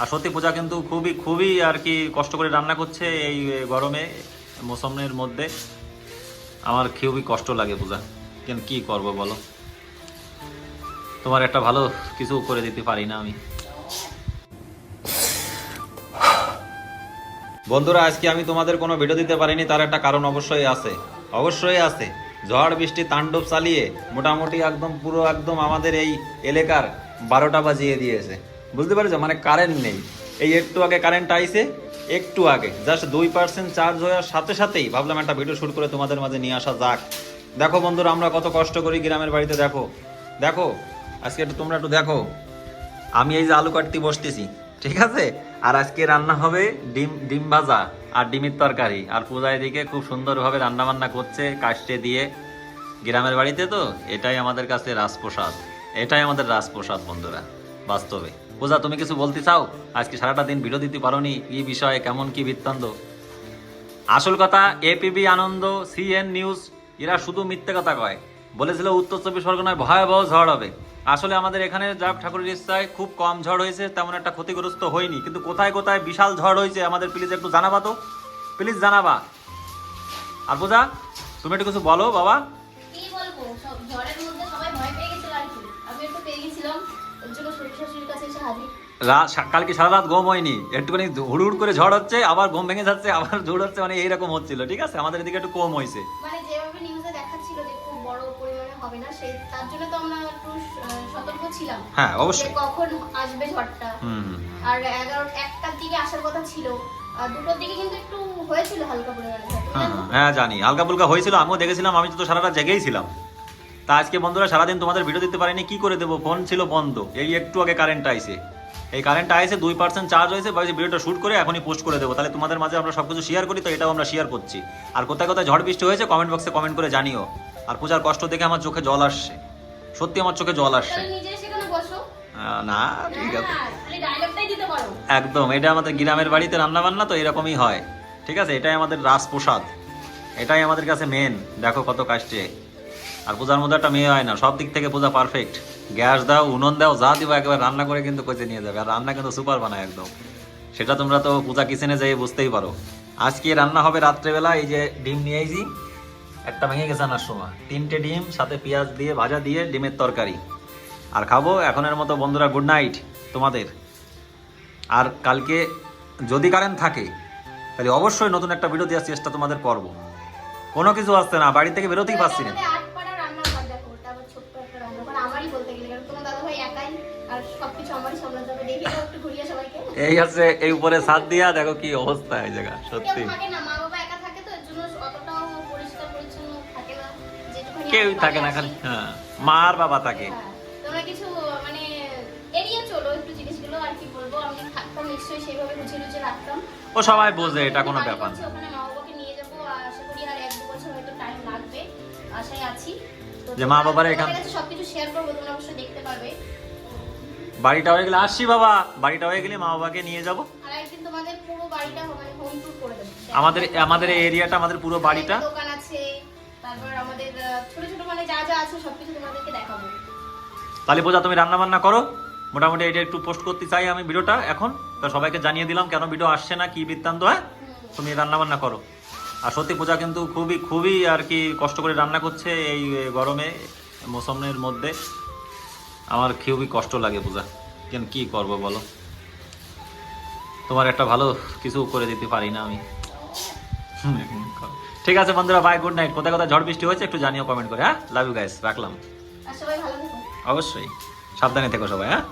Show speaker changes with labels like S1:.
S1: আর সত্যি পূজা কিন্তু খুবই খুবই আর কি কষ্ট করে রান্না করছে এই গরমে, মৌসুমের মধ্যে। আমার খুবই কষ্ট লাগে পূজা। কেন, কি করব বলো? তোমার একটা ভালো কিছু করে দিতে পারি না আমি। বন্ধুরা, আজকে আমি তোমাদের কোনো ভিডিও দিতে পারিনি, তার একটা কারণ অবশ্যই আছে। অবশ্যই আছে। ঝড়, বৃষ্টি, তাণ্ডব চালিয়ে মোটামুটি একদম পুরো একদম আমাদের এই এলাকার বারোটা বাজিয়ে দিয়েছে। বুঝতে পারছ? মানে কারেন্ট নেই। এই একটু আগে কারেন্ট আইছে, একটু আগে। জাস্ট দুই পার্সেন্ট চার্জ হওয়ার সাথে সাথেই ভাবলাম একটা ভিডিও শুট করে তোমাদের মাঝে নিয়ে আসা যাক। দেখো বন্ধুরা, আমরা কত কষ্ট করি গ্রামের বাড়িতে, দেখো। দেখো, আজকে একটু তোমরা একটু দেখো। আমি এই যে আলু কাটতে বসতেছি, ঠিক আছে? আর আজকে রান্না হবে ডিম ডিম ভাজা আর ডিমের তরকারি। আর পূজা এদিকে খুব সুন্দরভাবে রান্না বান্না করছে কাস্টে দিয়ে। গ্রামের বাড়িতে তো, এটাই আমাদের কাছে রাজপ্রসাদ। এটাই আমাদের রাজপ্রসাদ বন্ধুরা, বাস্তবে। পূজা তুমি কিছু বলতে চাও? আজকে সারাটা দিন ভিডিও দিতে পারোনি এই বিষয়ে, কেমন, কি বৃত্তান্ত? আসল কথা, এপিবি আনন্দ, সিএন নিউজ, এরা শুধু মিথ্যে কথা কয়। বলেছিল, উত্তর চব্বিশ পরগনায় ভয়াবহ ঝড় হবে। আসলে আমাদের এখানে যাক, ঠাকুরের ইচ্ছায় খুব কম ঝড় হয়েছে, তেমন একটা ক্ষতিগ্রস্ত হয়নি। কিন্তু কোথায় কোথায় বিশাল ঝড় হয়েছে, আমাদের প্লিজ একটু জানাবা তো? প্লিজ জানাবা। আর বোঝা, তুমি একটু কিছু বলো, বাবা।
S2: কি বলব, সব
S1: রাত কালকে সারা রাত ঘুম হয়নি। একটুখানি হুড় করে ঝড় হচ্ছে আবার ঘুম ভেঙে যাচ্ছে আবার ঝড় হচ্ছে মানে এইরকম হচ্ছিল ঠিক আছে? আমাদের এদিকে একটু কম হয়েছে।
S2: মানে যেভাবে নিউজে দেখাচ্ছিল যে খুব বড় পরিমাণে হবে না সেই তার জন্য তো আমরা একটু সতর্ক ছিলাম।
S1: হ্যাঁ অবশ্যই।
S2: কখন আসবে ঝড়টা। আর একটার দিকে আসার কথা ছিল দুটোর দিকে কিন্তু একটু হয়েছিল হালকা পরিমাণে
S1: হ্যাঁ
S2: জানি।
S1: হালকা ফুলকা হয়েছিল আমিও দেখেছিলাম আমি তো সারাটা জেগেই ছিলাম। তা আজকে বন্ধুরা সারাদিন তোমাদের ভিডিও দিতে পারিনি কি করে দেবো? ফোন ছিল বন্ধ এই একটু আগে কারেন্ট আইছে। এই কারেন্ট আইছে দুই পার্সেন্ট চার্জ হয়েছে ভাবছি ভিডিওটা শুট করে এখনই পোস্ট করে দেবো। তাহলে তোমাদের মাঝে আমরা সব কিছু শেয়ার করি তো এটাও আমরা শেয়ার করছি। আর কোথায় কোথায় ঝড় বৃষ্টি হয়েছে কমেন্ট বক্সে কমেন্ট করে জানিও। আর পূজার কষ্ট দেখে আমার চোখে জল আসছে। সত্যি আমার চোখে জল আসছে। না ঠিক আছে। একদম এটা আমাদের গ্রামের বাড়িতে রান্না বান্না তো এরকমই হয়। ঠিক আছে এটাই আমাদের রাজপ্রসাদ। এটাই আমাদের কাছে মেন দেখো কত কাষ্টে আর পূজার মধ্যে একটা মেয়ে হয় না, সব দিক থেকে পূজা পারফেক্ট গ্যাস দাও, উনুন দাও, যা দিবা একেবারে রান্না করে কিন্তু কচে নিয়ে যাবে। আর রান্না কিন্তু সুপার বানায় একদম। সেটা তোমরা তো পূজা কিচেনে যাই বুঝতেই পারো। আজকে রান্না হবে রাত্রেবেলা, এই যে ডিম নিয়ে আইছি। একটা ভেঙে গেছে আনার সময়। তিনটে ডিম, সাথে পেঁয়াজ দিয়ে, ভাজা দিয়ে ডিমের তরকারি। আর খাব এখনের মতো বন্ধুরা গুড নাইট তোমাদের। আর কালকে যদি কারেন্ট থাকে, তাহলে অবশ্যই নতুন একটা ভিডিও দেওয়ার চেষ্টা তোমাদের করব। কোনো কিছু আসছে না, বাড়ি থেকে বেরোতেই পারছি না
S2: আমাদের আট পাড়া রান্নাঘর দেখো, ওটা আবার ছোট্ট একটা রান্নাঘর, আমারই বলতে গেলে, কারণ একাই, আর সবকিছু আমারই সামলাতে হবে। দেখিয়ে দাও একটু ঘুরিয়ে সবাইকে।
S1: এই হচ্ছে এই উপরে ছাদ দিয়া দেখো কি অবস্থা এই জায়গা সত্যি
S2: কেউ থাকে না, মা বাবা একা থাকে তো, এর জন্য অতটাও পরিষ্কার পরিচ্ছন্ন থাকে না।
S1: থাকে খালি। হ্যাঁ মা আর বাবা থাকে
S2: হ্যাঁ, তোমরা কিছু মানে এড়িয়ে চলো একটু জিনিসগুলো আর কি বলব আমি থাকতাম নিশ্চয়ই সেইভাবে গুছিয়ে গুছিয়ে রাখতাম
S1: ও সবাই বোঝে এটা কোনো ব্যাপার না
S2: ওখানে মা বাবাকে নিয়ে যাব আশা করি আর এক দু বছর হয়তো টাইম লাগবে আশায় আছি
S1: যে মা বাবার এখান-
S2: সবকিছু শেয়ার করব তোমরা অবশ্যই দেখতে পারবে।
S1: বাড়িটা হয়ে গেলে আসছি বাবা। বাড়িটা হয়ে গেলে মা বাবাকে নিয়ে যাব।
S2: তোমাদের পুরো বাড়িটা মানে হোম ট্যুর করে দেবো।
S1: আমাদের আমাদের এরিয়াটা আমাদের পুরো বাড়িটা।
S2: দোকান আছে তারপর আমাদের ছোট ছোট মানে যা যা আছে সবকিছু তোমাদেরকে দেখাবো।
S1: তাহলে বোঝা তুমি রান্না বান্না করো। মোটামুটি এটা একটু পোস্ট করতে চাই আমি ভিডিওটা এখন। তো সবাইকে জানিয়ে দিলাম কেন ভিডিও আসছে না কি বৃত্তান্ত হ্যাঁ? তুমি রান্না বান্না করো। আর সত্যি পূজা কিন্তু খুবই খুবই আর কি কষ্ট করে রান্না করছে এই গরমে মৌসুমের মধ্যে। আমার খুবই কষ্ট লাগে পূজা। কেন কি করব বলো? তোমার একটা ভালো কিছু করে দিতে পারি না আমি। ঠিক আছে বন্ধুরা বাই গুড নাইট কোথায় কোথায় ঝড় বৃষ্টি হয়েছে একটু জানিও কমেন্ট করে হ্যাঁ? লাভ ইউ গাইস রাখলাম। অবশ্যই। সাবধানে থেকো সবাই হ্যাঁ?